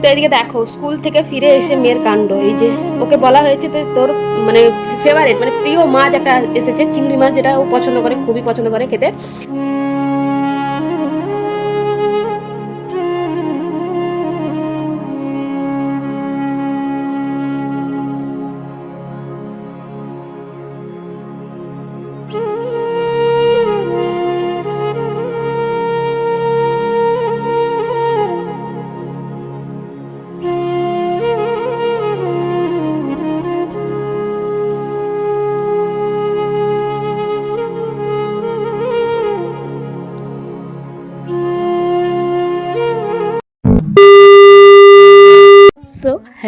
তো এদিকে দেখো, স্কুল থেকে ফিরে এসে মেয়ের কাণ্ড। এই যে, ওকে বলা হয়েছে যে তোর মানে ফেভারিট মানে প্রিয় মাছ একটা এসেছে, চিংড়ি মাছ যেটা ও পছন্দ করে, খুবই পছন্দ করে খেতে।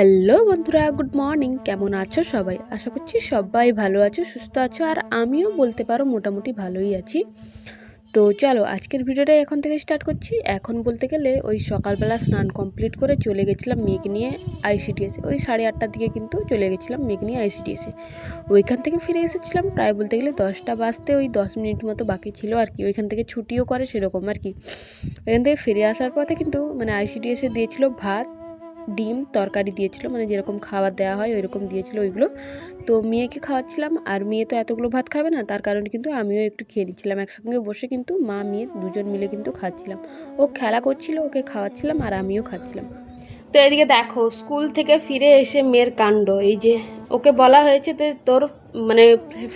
হ্যালো বন্ধুরা, গুড মর্নিং। কেমন আছো সবাই? আশা করছি সবাই ভালো আছো, সুস্থ আছো, আর আমিও বলতে পারো মোটামুটি ভালোই আছি। তো চলো, আজকের ভিডিওটা এখন থেকে স্টার্ট করছি। এখন বলতে গেলে ওই সকালবেলা স্নান কমপ্লিট করে চলে গেছিলাম মেয়েকে নিয়ে আইসিডিএসে। ওই সাড়ে আটটার দিকে কিন্তু চলে গেছিলাম মেয়েকে নিয়ে আইসিডিএসে। ওইখান থেকে ফিরে এসেছিলাম, প্রায় বলতে গেলে দশটা বাজতে ওই দশ মিনিট মতো বাকি ছিল আর কি। ওইখান থেকে ছুটিও করে সেরকম আর কি। ওইখান থেকে ফিরে আসার পথে কিন্তু মানে আইসিডিএসে দিয়েছিল ভাত ডিম তরকারি দিয়েছিল মানে যেরকম খাবার দেওয়া হয় ওইরকম দিয়েছিল ওইগুলো। তো মেয়েকে খাওয়াচ্ছিলাম, আর মেয়ে তো এতগুলো ভাত খাবে না, তার কারণে কিন্তু আমিও একটু খেয়ে নিচ্ছিলাম একসঙ্গে বসে, কিন্তু মা, মেয়ে দুজন মিলে কিন্তু খাচ্ছিলাম। ও খেলা করছিল, ওকে খাওয়াচ্ছিলাম, আর আমিও খাচ্ছিলাম। তো এদিকে দেখো, স্কুল থেকে ফিরে এসে মেয়ের কাণ্ড, এই যে ওকে বলা হয়েছে যে তোর মানে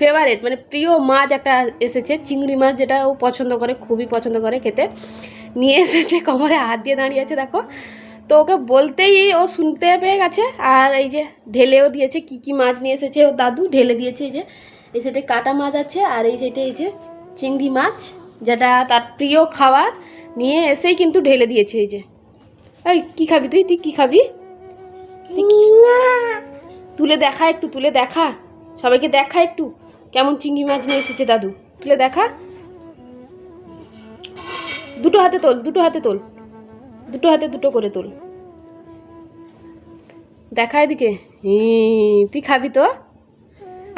ফেভারিট মানে প্রিয় মাছ একটা এসেছে, চিংড়ি মাছ যেটা ও পছন্দ করে, খুবই পছন্দ করে খেতে। নিয়ে এসেছে কোমরে, হাত দিয়ে দাঁড়িয়ে আছে, দেখো। তো ওকে বলতেই ও শুনতে পেয়ে গেছে। আর এই যে ঢেলেও দিয়েছে, কি কি মাছ নিয়ে এসেছে ও দাদু, ঢেলে দিয়েছে এই যে। এই সাইডে কাটা মাছ আছে আর এই সাইডে এই যে চিংড়ি মাছ, যেটা তার প্রিয় খাবার, নিয়ে এসেই কিন্তু ঢেলে দিয়েছে এই যে। এই, কি খাবি তুই? তুই কি খাবি? তুলে দেখা একটু, তুলে দেখা। সবাইকে দেখা একটু, কেমন চিংড়ি মাছ নিয়ে এসেছে দাদু। তুলে দেখা। দুটো হাতে তোল, দুটো হাতে তোল। দুটো হাতে দুটো করে তোল। দেখা এদিকে। তুই খাবি তো?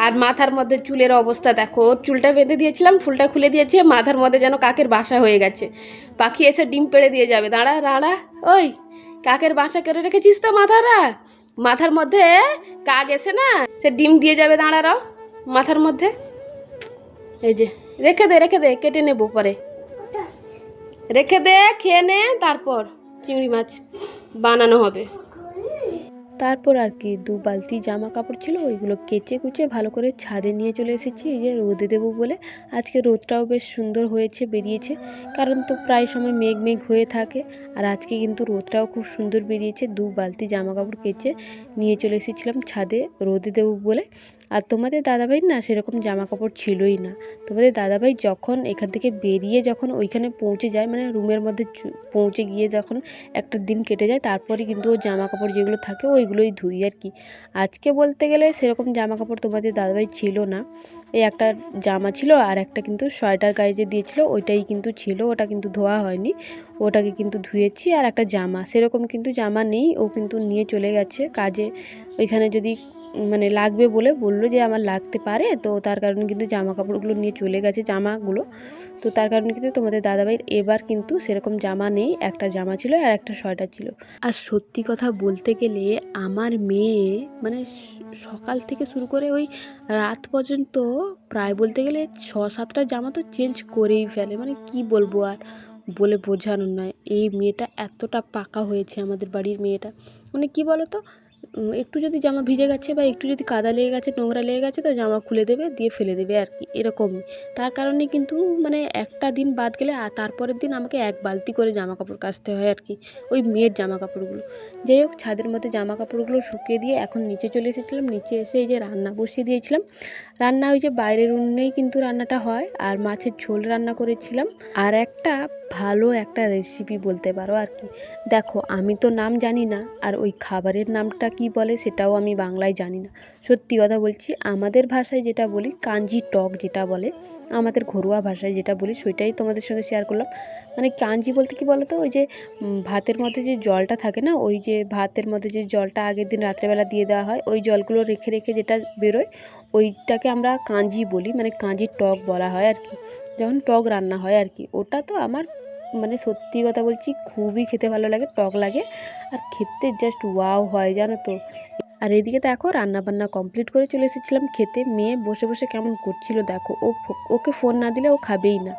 আর মাথার মধ্যে চুলের অবস্থা দেখো। চুলটা বেঁধে দিয়েছিলাম, ফুলটা খুলে দিয়েছে মাথার মধ্যে যেন কাকের বাসা হয়ে গেছে। পাখি এসে ডিম পেড়ে দিয়ে যাবে। দাঁড়া দাঁড়া। ওই, কাকের বাসা কেড়ে রেখেছিস তো মাথারা মাথার মধ্যে কাক এসে না, সে ডিম দিয়ে যাবে দাঁড়ারাও মাথার মধ্যে। এই যে, রেখে দে রেখে দে, কেটে নেব পরে। রেখে দে, খেয়ে নে, তারপর। চিংড়ি মাছ বানানো হবে। তারপর আর কি, দু বালতি জামা কাপড় ছিল, ওইগুলো কেচে কুচে ভালো করে ছাদে নিয়ে চলে এসেছি, এই যে রোদে দেবো বলে। আজকে রোদটাও বেশ সুন্দর হয়েছে, বেরিয়েছে, কারণ তো প্রায় সময় মেঘ মেঘ হয়ে থাকে, আর আজকে কিন্তু রোদটাও খুব সুন্দর বেরিয়েছে। দু বালতি জামা কাপড় কেচে নিয়ে চলে এসেছিলাম ছাদে, রোদে দেবো বলে। আর তোমাদের দাদাভাই না সেরকম জামা কাপড় ছিলই না। তোমাদের দাদাভাই যখন এখান থেকে বেরিয়ে যখন ওইখানে পৌঁছে যায় মানে রুমের মধ্যে পৌঁছে গিয়ে যখন একটা দিন কেটে যায়, তারপরে কিন্তু ও জামা কাপড় যেগুলো থাকে ওইগুলোই ধুই আর কি। আজকে বলতে গেলে সেরকম জামা কাপড় তোমাদের দাদাভাই ছিল না। এই একটা জামা ছিল আর একটা কিন্তু সোয়েটার গায়ে যে দিয়েছিল, ওইটাই কিন্তু ছিল, ওটা কিন্তু ধোয়া হয়নি। ওটাকে কিন্তু ধুয়েছি আর একটা জামা। সেরকম কিন্তু জামা নেই, ও কিন্তু নিয়ে চলে গেছে কাজে। ওইখানে যদি মানে লাগবে বলে বলল যে আমার লাগতে পারে। তো তার কারণে কিন্তু জামা কাপড়গুলো নিয়ে চলে গেছে জামাগুলো। তো তার কারণে কিন্তু তোমাদের দাদাভাইয়ের এবার কিন্তু সেরকম জামা নেই, একটা জামা ছিল আর একটা সোয়েটার ছিল। আর সত্যি কথা বলতে গেলে আমার মেয়ে মানে সকাল থেকে শুরু করে ওই রাত পর্যন্ত প্রায় বলতে গেলে ছ সাতটা জামা তো চেঞ্জ করেই ফেলে। মানে কি বলব আর বলে বোঝানোর নয়। এই মেয়েটা এতটা পাকা হয়েছে আমাদের বাড়ির মেয়েটা। মানে কি বলো তো একটু যদি জামা ভিজে গেছে বা একটু যদি কাদা লেগে গেছে, নোংরা লেগে গেছে, তো জামা খুলে দেবে, দিয়ে ফেলে দেবে আর কি, এরকমই। তার কারণে কিন্তু মানে একটা দিন বাদ গেলে আর তারপরের দিন আমাকে এক বালতি করে জামা কাপড় কাচতে হয় আর কি, ওই মেয়ের জামা কাপড়গুলো যাই হোক, ছাদের মধ্যে জামা কাপড়গুলো শুকিয়ে দিয়ে এখন নিচে চলে এসেছিলাম, নিচে এসে এই যে রান্না বসিয়ে দিয়েছিলাম। রান্না ওই যে বাইরের উনুনেই কিন্তু রান্নাটা হয়, আর মাছের ঝোল রান্না করেছিলাম। আর একটা ভালো একটা রেসিপি বলতে পারো আর কি। দেখো, আমি তো নাম জানি না, আর ওই খাবারের নামটা কি বলে সেটাও আমি বাংলায় জানি না। সত্যি কথা বলছি, আমাদের ভাষায় যেটা বলি, কাঞ্জি টক যেটা বলে, আমাদের ঘরোয়া ভাষায় যেটা বলি, সেটাই তোমাদের সঙ্গে শেয়ার করলাম। মানে কাঞ্জি বলতে কি বলো তো ওই যে ভাতের মধ্যে যে জলটা থাকে না, ওই যে ভাতের মধ্যে যে জলটা আগের দিন রাত্রেবেলা দিয়ে দেওয়া হয়, ওই জলগুলো রেখে রেখে যেটা বেরোয়, ওইটাকে আমরা কাঞ্জি বলি মানে কাঞ্জির টক বলা হয় আর কি। যখন টক রান্না হয় আর কি, ওটা তো আমার মানে সত্যি কথা বলছি খুবই খেতে ভালো লাগে টক লাগে। আর খেতে জাস্ট ওয়াও হয় জানো তো। আর এদিকে দেখো রান্না বান্না কমপ্লিট করে চলে এসেছিলাম খেতে। মেয়ে বসে বসে কেমন করছিল দেখো ও ওকে ফোন না দিলে ও খাবেই না।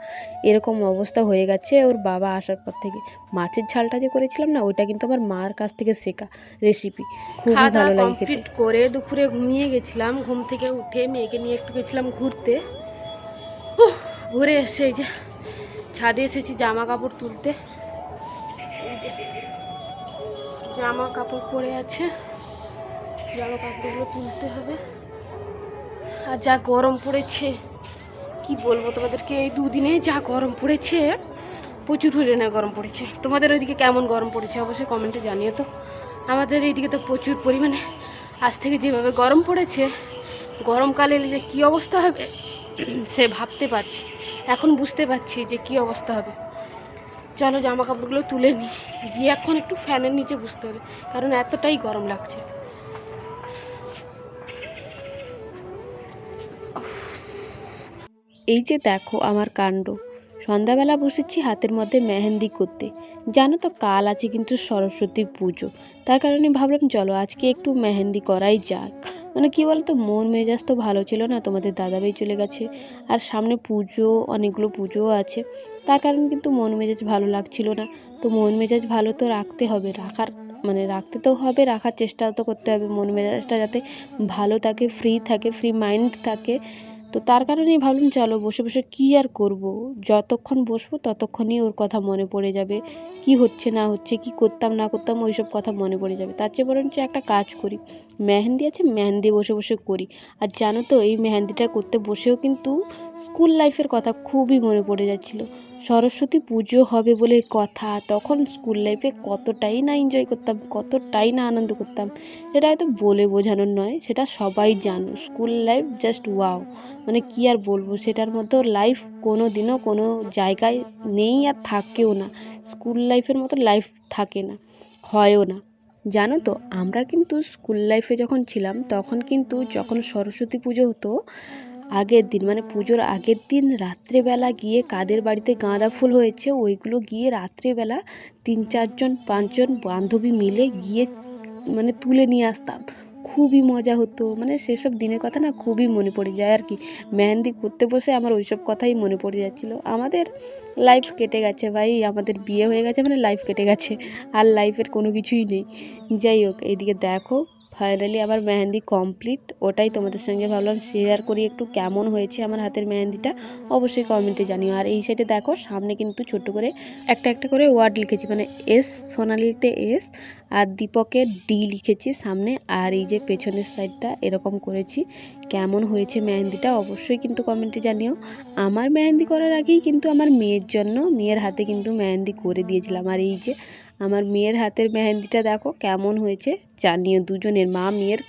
এরকম অবস্থা হয়ে গেছে ওর বাবা আসার পর থেকে। মাছের ঝালটা যে করেছিলাম না ওইটা কিন্তু আমার মার কাছ থেকে শেখা রেসিপি খুবই ভালো লাগে কমপ্লিট করে দুপুরে ঘুমিয়ে গেছিলাম ঘুম থেকে উঠে মেয়েকে নিয়ে একটু গেছিলাম ঘুরতে। ঘুরে এসে এই যে ছাদে এসেছি জামা কাপড় তুলতে। জামা কাপড় পরে আছে। জামা কাপড়গুলো তুলতে হবে। আর যা গরম পড়েছে, কি বলব তোমাদেরকে, এই দুদিনে যা গরম পড়েছে, প্রচুর পরিমাণে গরম পড়েছে। তোমাদের ওইদিকে কেমন গরম পড়েছে অবশ্যই কমেন্টে জানিও তো। আমাদের এইদিকে তো প্রচুর পরিমাণে, আজ থেকে যেভাবে গরম পড়েছে, গরমকালে এলে যে কী অবস্থা হবে, সে ভাবতে পারছি এখন বুঝতে পারছি যে কী অবস্থা হবে। চলো জামা কাপড়গুলো তুলে নিই গিয়ে এখন একটু ফ্যানের নিচে বুঝতে হবে, কারণ এতটাই গরম লাগছে। এই যে দেখো আমার কাণ্ড। সন্ধ্যাবেলা বসেছি হাতের মধ্যে মেহেন্দি করতে। জানো তো কাল আছে কিন্তু সরস্বতী পুজো। তার কারণে ভাবলাম, চলো আজকে একটু মেহেন্দি করাই যাক। মানে কী বলতো, মন মেজাজ তো ভালো ছিল না, তোমাদের দাদাভাই চলে গেছে। আর সামনে পুজো, অনেকগুলো পুজোও আছে। তার কারণে কিন্তু মন মেজাজ ভালো লাগছিল না। তো মন মেজাজ ভালো তো রাখতে হবে, রাখার মানে রাখতে তো হবে, রাখার চেষ্টা তো করতে হবে। মন মেজাজটা যাতে ভালো থাকে ফ্রি থাকে ফ্রি মাইন্ড থাকে। তো তার কারণেই ভাবলাম, চলো বসে বসে কী আর করব? যতক্ষণ বসবো, ততক্ষণই ওর কথা মনে পড়ে যাবে। কি হচ্ছে, না হচ্ছে, কি করতাম, না করতাম, ওইসব কথা মনে পড়ে যাবে। তার চেয়ে বরঞ্চ একটা কাজ করি। মেহেন্দি আছে, মেহেন্দি বসে বসে করি। আর জানো তো, এই মেহেন্দিটা করতে বসেও কিন্তু স্কুল লাইফের কথা খুবই মনে পড়ে যাচ্ছিল। সরস্বতী পুজো হবে বলে কথা, তখন স্কুল লাইফে কতটাই না এনজয় করতাম, কতটাই না আনন্দ করতাম, সেটা হয়তো বলে বোঝানোর নয়, সেটা সবাই জানো স্কুল লাইফ জাস্ট ওয়াও মানে কি আর বলব, সেটার মতো লাইফ কোনো দিনও কোনো জায়গায় নেই আর থাকেও না। স্কুল লাইফের মতো লাইফ থাকে না, হয়ও না। জানো তো, আমরা কিন্তু স্কুল লাইফে যখন ছিলাম, তখন কিন্তু যখন সরস্বতী পুজো হতো, আগের দিন মানে পুজোর আগের দিন রাত্রেবেলা গিয়ে কাদের বাড়িতে গাঁদা ফুল হয়েছে, ওইগুলো গিয়ে রাত্রেবেলা তিন চারজন, পাঁচজন বান্ধবী মিলে গিয়ে মানে তুলে নিয়ে আসতাম। খুবই মজা হতো। মানে সেসব দিনের কথা না খুবই মনে পড়ে যায় আর কি। মেহেন্দি করতে বসে আমার ওই সব কথাই মনে পড়ে যাচ্ছিল। আমাদের লাইফ কেটে গেছে ভাই, আমাদের বিয়ে হয়ে গেছে মানে লাইফ কেটে গেছে। আর লাইফের কোনো কিছুই নেই। যাই হোক এইদিকে দেখো। ফাইনালি আমার মেহেন্দি কমপ্লিট, ওটাই তোমাদের সঙ্গে ভাবলাম শেয়ার করি, একটু কেমন হয়েছে আমার হাতের মেহেন্দিটা, অবশ্যই কমেন্টে জানিও। আর এই সাইডে দেখো, সামনে কিন্তু ছোট করে একটা একটা করে ওয়ার্ড লিখেছি মানে এস সোনালিতে এস আর দীপকে ডি লিখেছি সামনে। আর এই যে পেছনের সাইডটা এরকম করেছি, কেমন হয়েছে মেহেন্দিটা অবশ্যই কিন্তু কমেন্টে জানিও। আমার মেহেন্দি করার আগেই কিন্তু আমার মেয়ের জন্য, মেয়ের হাতে কিন্তু মেহেন্দি করে দিয়েছিলাম। আর এই যে আমার মেয়ের হাতের মেহেন্দিটা দেখো কেমন হয়েছে, জানিও। দুজনের মা মেয়ের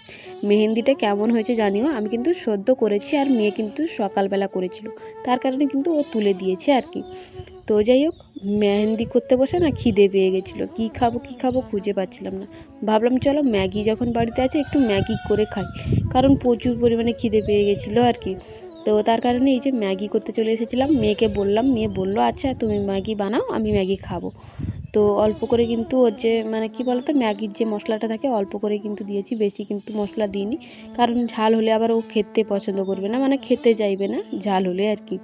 মেহেন্দিটা কেমন হয়েছে জানিও। আমি কিন্তু সদ্য করেছি আর মেয়ে কিন্তু সকালবেলা করেছিল। তার কারণে কিন্তু ও তুলে দিয়েছে আর কি। তো যাই হোক, মেহেন্দি করতে বসে না খিদে পেয়ে গেছিল। কী খাব কী খাব খুঁজে পাচ্ছিলাম না। ভাবলাম চলো ম্যাগি যখন বাড়িতে আছে একটু ম্যাগি করে খাই। কারণ প্রচুর পরিমাণে খিদে পেয়ে গেছিল আর কি। তো তার কারণে এই যে ম্যাগি করতে চলে এসেছিলাম, মেয়েকে বললাম, মেয়ে বলল আচ্ছা তুমি ম্যাগি বানাও, আমি ম্যাগি খাব। তো অল্প করে কিন্তু ওর যে মানে কি বলতো, ম্যাগির যে মশলাটা থাকে অল্প করে কিন্তু দিয়েছি, বেশি কিন্তু মশলা দিইনি। কারণ ঝাল হলে আবার ও খেতে পছন্দ করবে না মানে খেতে চাইবে না, ঝাল হলে আর কি।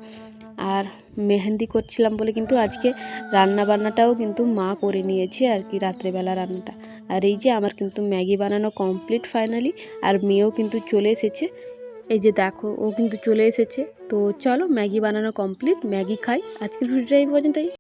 আর মেহেন্দি করছিলাম বলে কিন্তু আজকে রান্না বান্নাটাও কিন্তু মা করে নিয়েছে আর কি, রাত্রেবেলা রান্নাটা। আর এই যে আমার কিন্তু ম্যাগি বানানো কমপ্লিট ফাইনালি, আর মেয়েও কিন্তু চলে এসেছে। এই যে দেখো, ও কিন্তু চলে এসেছে। তো চলো ম্যাগি বানানো কমপ্লিট, ম্যাগি খাই। আজকের ভিডিওটা এই পর্যন্তই।